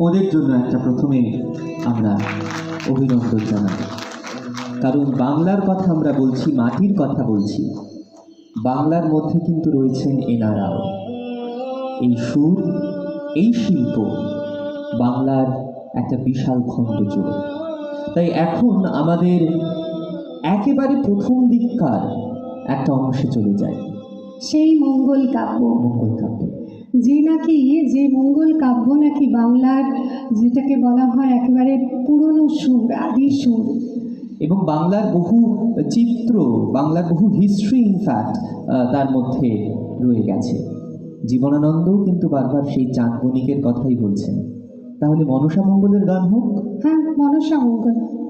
ওদের জন্য একটা প্রথমে আমরা অভিনন্দন জানাই। কারণ বাংলার কথা আমরা বলছি মাটির কথা বলছি। বাংলার মধ্যে কিন্তু রয়েছেন এনারাও। এই সুর এই শিল্প বাংলার একটা বিশাল খণ্ড জুড়ে। তাই এখন আমাদের একেবারে প্রথম দিককার একটা অংশে চলে যায়। সেই মঙ্গল কাব্য। মঙ্গল কাব্য। যে নাকি যে মঙ্গল কাব্য নাকি বাংলার যেটাকে বলা হয় একেবারে পুরনো সুর আদি সুর। এবং বাংলার বহু চিত্র বাংলার বহু হিস্ট্রি ইনফ্যাক্ট তার মধ্যে রয়ে গেছে। জীবনানন্দও কিন্তু বারবার সেই চাঁদ বণিকের কথাই বলছেন। তাহলে মনসা মঙ্গলের গান হোক। হ্যাঁ মনসা মঙ্গল।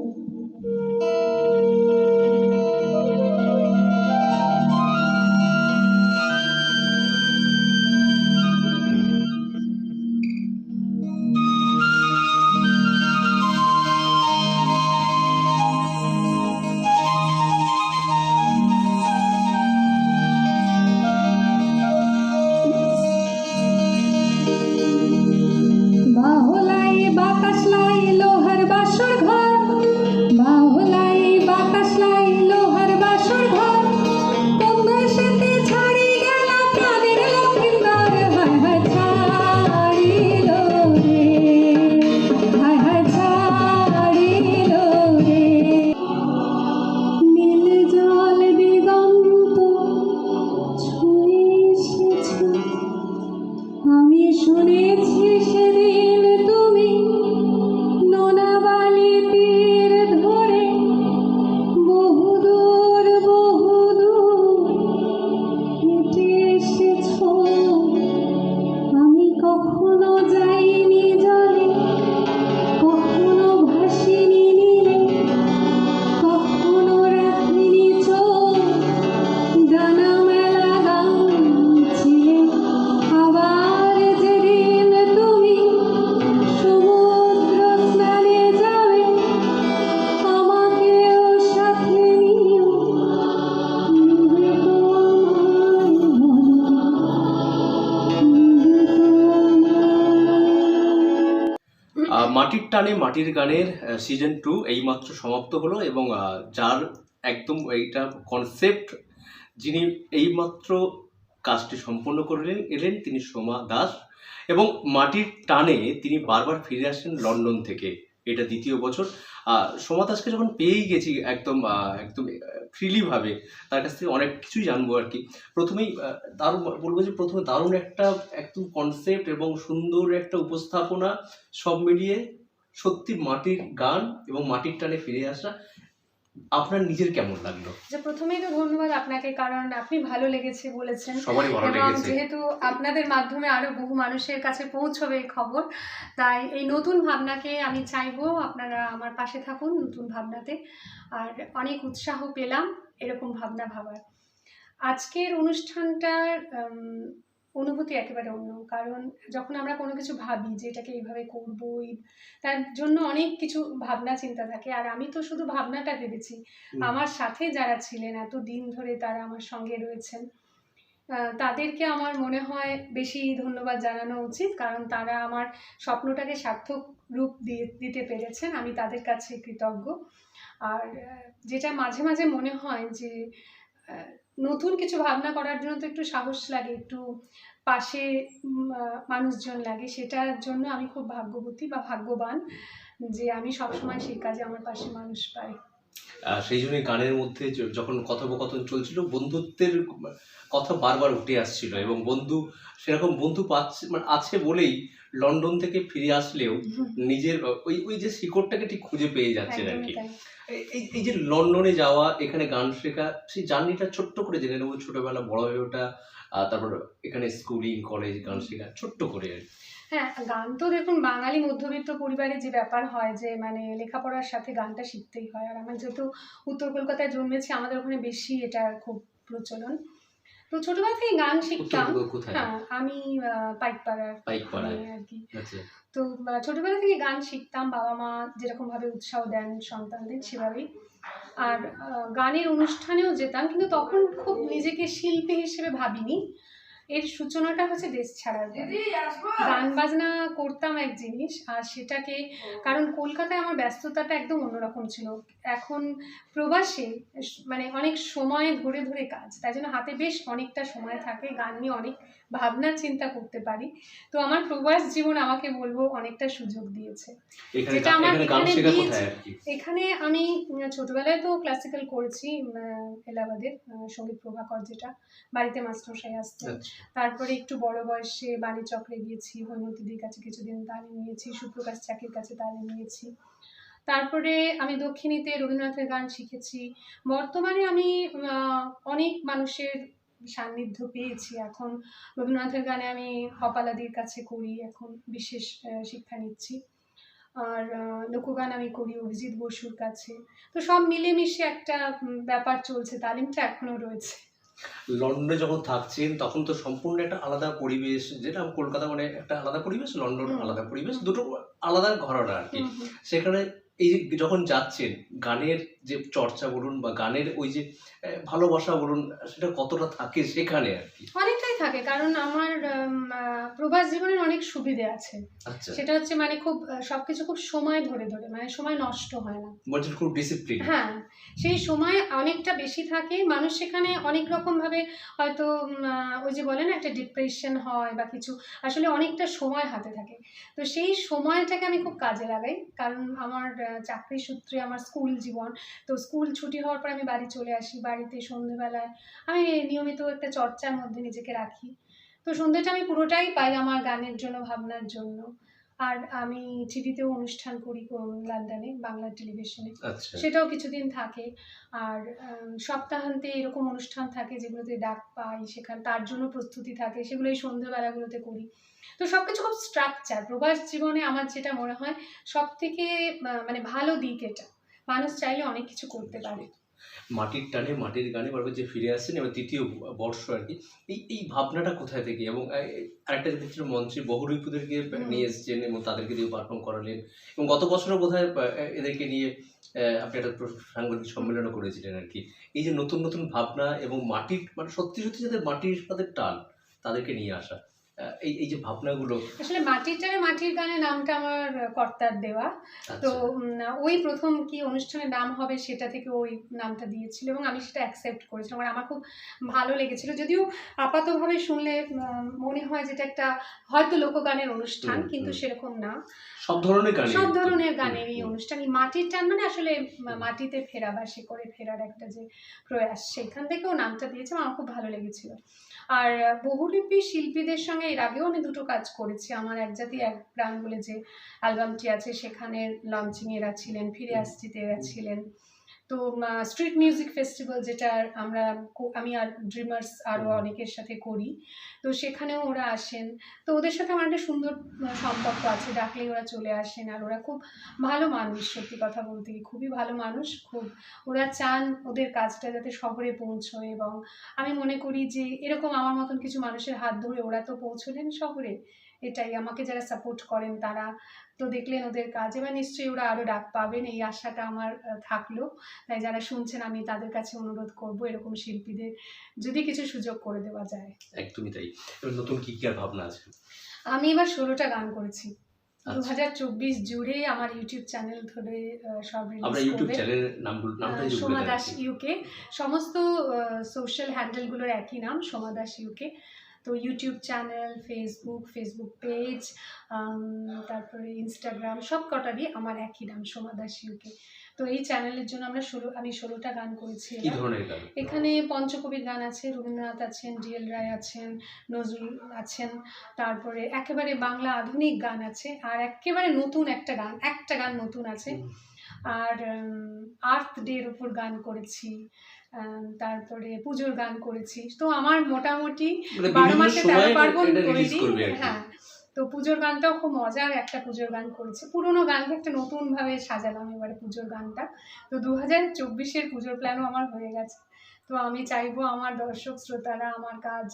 মাটির টানে মাটির গানের সিজন টু এইমাত্র সমাপ্ত হলো এবং যার একদম এইটা কনসেপ্ট যিনি এইমাত্র কাজটি সম্পন্ন করলেন, এলেন তিনি সোমা দাস এবং মাটির টানে তিনি বারবার ফিরে আসেন লন্ডন থেকে। এটা দ্বিতীয় বছর। সোমা দাসকে যখন পেয়েই গেছি একদম একদম ফ্রিলিভাবে, তার কাছ থেকে অনেক কিছুই জানব আর কি। প্রথমেই দারুণ বলব যে প্রথমে দারুণ একটা, একদম কনসেপ্ট এবং সুন্দর একটা উপস্থাপনা সব মিলিয়ে সত্যি মাটির গান এবং মাটির টানে ফিরে আসা। আপনার নিজের কেমন লাগল? যে প্রথমেই তো ধন্যবাদ আপনাকে কারণ আপনি ভালো লেগেছে বলেছেন। সবারই ভালো লেগেছে। যেহেতু আপনাদের মাধ্যমে আরও বহু মানুষের কাছে পৌঁছবে এই খবর তাই এই নতুন ভাবনাকে আমি চাইব আপনারা আমার পাশে থাকুন নতুন ভাবনাতে। আর অনেক উৎসাহ পেলাম এরকম ভাবনা ভাবার। আজকের অনুষ্ঠানটার অনুভূতি একেবারে অন্য। কারণ যখন আমরা কোনো কিছু ভাবি যে এটাকে এইভাবে করব তার জন্য অনেক কিছু ভাবনা চিন্তা থাকে। আর আমি তো শুধু ভাবনাটা ভেবেছি। আমার সাথে যারা ছিলেন এত দিন ধরে তারা আমার সঙ্গে রয়েছেন তাদেরকে আমার মনে হয় বেশি ধন্যবাদ জানানো উচিত। কারণ তারা আমার স্বপ্নটাকে সার্থক রূপ দিয়ে দিতে পেরেছেন। আমি তাদের কাছে কৃতজ্ঞ। আর যেটা মাঝে মাঝে মনে হয় যে নতুন কিছু ভাবনা করার জন্য তো একটু সাহস লাগে, একটু পাশে মানুষজন লাগে। সেটার জন্য আমি খুব ভাগ্যবতী বা ভাগ্যবান যে আমি সবসময় সেই কাজে আমার পাশে মানুষ পাই। সেই জন্যই গানের মধ্যে যখন কথোপকথন চলছিল, বন্ধুত্বের কথা বারবার উঠে আসছিল এবং বন্ধু, সেরকম বন্ধু পাচ্ছে মানে আছে বলেই লন্ডন থেকে ফিরে আসলেও নিজের ওই ওই যে শিকড়টাকে ঠিক খুঁজে পেয়ে যাচ্ছেন আর কি। এই- এই যে লন্ডনে যাওয়া এখানে গান শেখা সেই জার্নিটা ছোট্ট করে জেনে নেব ছোটবেলা বড় হয়ে ওঠা তারপর এখানে স্কুলিং কলেজ গান শেখা ছোট্ট করে আর। হ্যাঁ গান তো দেখুন বাঙালি মধ্যবিত্ত পরিবারে যে ব্যাপার হয় যে মানে লেখাপড়ার সাথে গানটা শিখতেই হয়। আর আমার যেহেতু উত্তর কলকাতায় জন্মেছি আমাদের ওখানে বেশি এটা খুব প্রচলন। তো ছোটবেলা থেকে গান শিখতাম। হ্যাঁ আমি পাইকপাড়ার আর কি। আচ্ছা। তো ছোটবেলা থেকে গান শিখতাম বাবা মা যেরকম ভাবে উৎসাহ দেন সন্তানদের সেভাবেই। আর গানের অনুষ্ঠানেও যেতাম কিন্তু তখন খুব নিজেকে শিল্পী হিসেবে ভাবিনি। এর সূচনাটা হচ্ছে দেশ ছাড়ার পরে। গান বাজনা করতাম এক জিনিস আর সেটাকে কারণ কলকাতায় আমার ব্যস্ততাটা একদম অন্যরকম ছিল। এখন প্রবাসে মানে অনেক সময় ধরে ধরে কাজ তাই জন্য হাতে বেশ অনেকটা সময় থাকে গান নিয়ে অনেক ভাবনা চিন্তা করতে পারি। তো আমার প্রবাস জীবন আমাকে বলব অনেকটা সুযোগ দিয়েছে। যেটা আমার এখানে এখানে আমি ছোটবেলায় তো ক্লাসিক্যাল করেছি এলাহাবাদের সংগীত প্রভাকর যেটা। বাড়িতে মাস্টারমশাই আসতেন। আচ্ছা। তারপরে একটু বড় বয়সে বাণী চক্রে গিয়েছি হৈমন্তীদির কাছে কিছুদিন তালিম নিয়েছি সুপ্রকাশ চাকির কাছে তালিম নিয়েছি। তারপরে আমি দক্ষিণীতে রবীন্দ্রনাথের গান শিখেছি। বর্তমানে আমি অনেক মানুষের সান্নিধ্য পেয়েছি। এখন রবীন্দ্রনাথের গানে আমি হপালাদির কাছে করি এখন বিশেষ শিক্ষা নিচ্ছি। আর লোকগান আমি করি অভিজিৎ বসুর কাছে। তো সব মিলেমিশে একটা ব্যাপার চলছে তালিমটা এখনও রয়েছে। লন্ডনে যখন থাকছেন তখন তো সম্পূর্ণ একটা আলাদা পরিবেশ যেটা কলকাতা মানে একটা আলাদা পরিবেশ লন্ডন আলাদা পরিবেশ দুটো আলাদা ঘরানা আর কি। সেখানে এই যে যখন যাচ্ছেন, গানের যে চর্চা বলুন বা গানের ওই যে ভালোবাসা বলুন, সেটা কতটা থাকে সেখানে আর কি? অনেকটাই থাকে কারণ আমার প্রবাস জীবনের অনেক সুবিধে আছে। আচ্ছা। সেটা হচ্ছে মানে খুব সবকিছু খুব সময় ধরে ধরে মানে সময় নষ্ট হয় না। বলছেন খুব ডিসিপ্লিন হ্যাঁ সেই সময় অনেকটা বেশি থাকে মানুষ সেখানে অনেক রকম ভাবে হয়তো ওই যে বলে না একটা ডিপ্রেশন হয় বা কিছু আসলে অনেকটা সময় হাতে থাকে। তো সেই সময়টাকে আমি খুব কাজে লাগাই কারণ আমার চাকরি সূত্রে আমার স্কুল জীবন। তো স্কুল ছুটি হওয়ার পর আমি বাড়ি চলে আসি বাড়িতে সন্ধ্যেবেলায় আমি নিয়মিত একটা চর্চার মধ্যে নিজেকে রাখি। তো সন্ধ্যেটা আমি পুরোটাই পাই আমার গানের জন্য ভাবনার জন্য। আর আমি টিভিতেও অনুষ্ঠান করি লন্ডনে বাংলা টেলিভিশনে। আচ্ছা। সেটাও কিছুদিন থাকে। আর সপ্তাহান্তে এরকম অনুষ্ঠান থাকে যেগুলোতে ডাক পাই সেখানে তার জন্য প্রস্তুতি থাকে সেগুলো এই সন্ধ্যেবেলাগুলোতে করি। তো সব কিছু খুব স্ট্রাকচার প্রবাস জীবনে আমার যেটা মনে হয় সব থেকে মানে ভালো দিক এটা। মানুষ চাইলে অনেক কিছু করতে পারে। মাটির টানে মাটির গানে বারবার যে ফিরে আসছেন এবার তৃতীয় বর্ষ আর কি এই এই ভাবনাটা কোথায় থেকে? এবং আরেকটা জিনিস ছিল মঞ্চে বহুরূপীদেরকে। নিয়ে এসেছেন এবং তাদেরকে দিয়ে পারফর্ম করালেন। এবং গত বছরও বোধহয় এদেরকে নিয়ে আপনি একটা সাংবাদিক সম্মেলনও করেছিলেন আর কি। এই যে নতুন নতুন ভাবনা এবং মাটির মানে সত্যি সত্যি যাদের মাটির সাথে টান তাদেরকে নিয়ে আসা। এই এই যে ভাবনাগুলো। আসলে মাটির টানে মাটির গানে নামটা আমার কর্তার দেওয়া। তো আচ্ছা। ওই প্রথম কি অনুষ্ঠানের নাম হবে সেটা থেকে ওই নামটা দিয়েছিল এবং আমি সেটা অ্যাকসেপ্ট করেছিলাম। আর আমার খুব ভালো লেগেছিল। যদিও আপাতভাবে শুনলে মনে হয় যেটা একটা হয়তো লোকগানের অনুষ্ঠান কিন্তু সেরকম না। সব ধরনের গান সব ধরনের গানের এই অনুষ্ঠান। এই মাটির টান মানে আসলে মাটিতে ফেরা বা করে ফেরার একটা যে প্রয়াস সেখান থেকেও নামটা দিয়েছে। আমার খুব ভালো লেগেছিল। আর বহুলিপি শিল্পীদের সঙ্গে এর আগেও আমি দুটো কাজ করেছি। আমার এক জাতি এক প্রাণ বলে যে অ্যালবামটি আছে সেখানে লঞ্চিং এরা ছিলেন ফিরে আসছিতে এরা ছিলেন। তো স্ট্রিট মিউজিক ফেস্টিভ্যাল যেটা আমরা আমি আর ড্রিমার্স আরও অনেকের সাথে করি। তো সেখানেও ওরা আসেন। তো ওদের সাথে আমার একটা সুন্দর সম্পর্ক আছে। ডাকলেই ওরা চলে আসেন। আর ওরা খুব ভালো মানুষ সত্যি কথা বলতে কি খুবই ভালো মানুষ। খুব ওরা চান ওদের কাজটা যাতে শহরে পৌঁছয় এবং আমি মনে করি যে এরকম আমার মতন কিছু মানুষের হাত ধরে ওরা তো পৌঁছলেন শহরে। এটাই আমাকে যারা সাপোর্ট করেন তারা তো দেখলেন ওদের কাজ। এবার নিশ্চয়ই ওরা আরও ডাক পাবেন এই আশাটা আমার থাকল। তাই যারা শুনছেন আমি তাদের কাছে অনুরোধ করব এরকম শিল্পীদের যদি কিছু সুযোগ করে দেওয়া যায়। একদমই তাই। নতুন কি কি আর ভাবনা আছে? আমি এবার ষোলোটা গান করেছি। দু আচ্ছা। হাজার চব্বিশ জুড়ে আমার ইউটিউব চ্যানেল ধরে সব সোমা দাস ইউকে। সমস্ত সোশ্যাল হ্যান্ডেলগুলোর একই নাম সোমা দাস ইউকে। তো YouTube channel Facebook Facebook page তারপরে ইনস্টাগ্রাম সব কটারই আমার একই নাম সোমা দাস ইউকে তো এই চ্যানেলের জন্য আমরা ষোলো আমি ষোলোটা গান করেছি এখানে পঞ্চকবির গান আছে রবীন্দ্রনাথ আছেন ডিএল রায় আছেন নজরুল আছেন তারপরে একেবারে বাংলা আধুনিক গান আছে আর একেবারে নতুন একটা গান একটা গান নতুন আছে। আর আর্থ ডের উপর গান করেছি। তারপরে পুজোর গান করেছি। তো আমার মোটামুটি মানে বারো মাসে তেরো পার্বণ এটা করে রিলিজ দিই করবে আর কি। হ্যাঁ তো পুজোর গানটাও খুব মজার একটা পুজোর গান করেছি। পুরোনো গানকে একটা নতুনভাবে সাজালাম এবারে পুজোর গানটা। তো দু হাজার চব্বিশের পুজোর প্ল্যানও আমার হয়ে গেছে। তো আমি চাইব আমার দর্শক শ্রোতারা আমার কাজ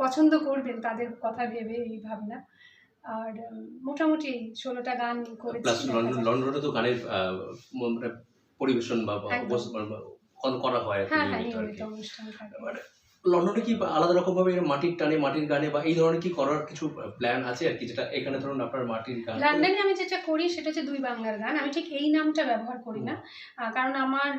পছন্দ করবেন তাদের কথা ভেবে এই ভাবনা। আর মোটামুটি ষোলোটা গান করেছি লন্ডন তো গানের পরিবেশন বা বা একদম। উপস- বা- বা- করা হয় হ্যাঁ হ্যাঁ নিয়মিত। অনুষ্ঠান থাকে লন্ডনে কি আলাদা রকম ভাবে মাটির টানে মাটির গানে বা এই ধরনের কি করার কিছু প্ল্যান আছে আর কি যেটা এখানে ধরুন আপনার মাটির গান? লন্ডনে আমি যেটা করি সেটা হচ্ছে দুই বাংলার গান। আমি ঠিক এই নামটা ব্যবহার করি না। কারণ আমার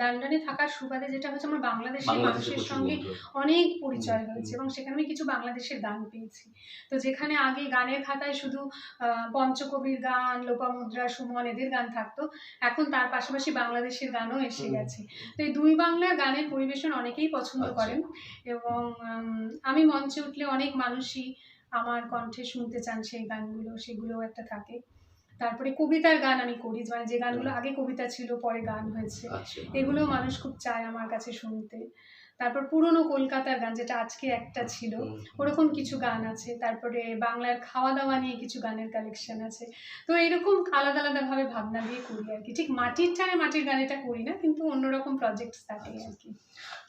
লন্ডনে থাকার সুবাদে যেটা হচ্ছে আমার বাংলাদেশের মানুষের সঙ্গে অনেক পরিচয় হয়েছে এবং সেখানে আমি কিছু বাংলাদেশের গান পেয়েছি। তো যেখানে আগে গানের খাতায় শুধু আহ, পঞ্চকবির গান লোপামুদ্রা সুমন এদের গান থাকতো এখন তার পাশাপাশি বাংলাদেশের গানও এসে গেছে। তো এই দুই বাংলার গানের পরিবেশন অনেকেই পছন্দ। করেন এবং আমি মঞ্চে উঠলে অনেক মানুষই আমার কণ্ঠে শুনতে চান সেই গানগুলো সেগুলো একটা থাকে। তারপরে কবিতার গান আমি করি মানে যে গানগুলো আগে কবিতা ছিল পরে গান হয়েছে। আচ্ছা। এগুলো মানুষ খুব চায় আমার কাছে শুনতে। তারপর পুরনো কলকাতার গান যেটা আজকে একটা ছিল ওরকম কিছু গান আছে। তারপরে বাংলার খাওয়া দাওয়া নিয়ে কিছু গানের কালেকশন আছে। তো এরকম আলাদা আলাদাভাবে ভাবনা দিয়ে করি আর কি। ঠিক মাটির টানে মাটির গান এটা করি না কিন্তু অন্যরকম প্রজেক্টস থাকে আর কি।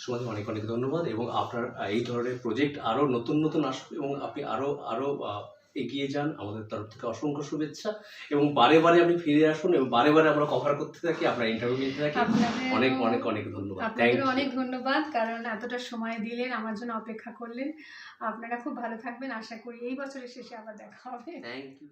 সুমাদি অনেক অনেক ধন্যবাদ এবং আপনার এই ধরনের প্রজেক্ট আরও নতুন নতুন আসবে এবং আপনি আরও আরও আহ, এগিয়ে যান। আমাদের তরফ থেকে অসংখ্য শুভেচ্ছা এবং বারে বারে আপনি ফিরে আসুন এবং বারে বারে আমরা কভার করতে থাকি আপনার ইন্টারভিউ নিতে থাকি। অনেক অনেক অনেক ধন্যবাদ। আপনাদের অনেক ধন্যবাদ কারণ এতটা সময় দিলেন আমার জন্য অপেক্ষা করলেন। আপনারা খুব ভালো থাকবেন আশা করি এই বছরের শেষে আবার দেখা হবে। Thank you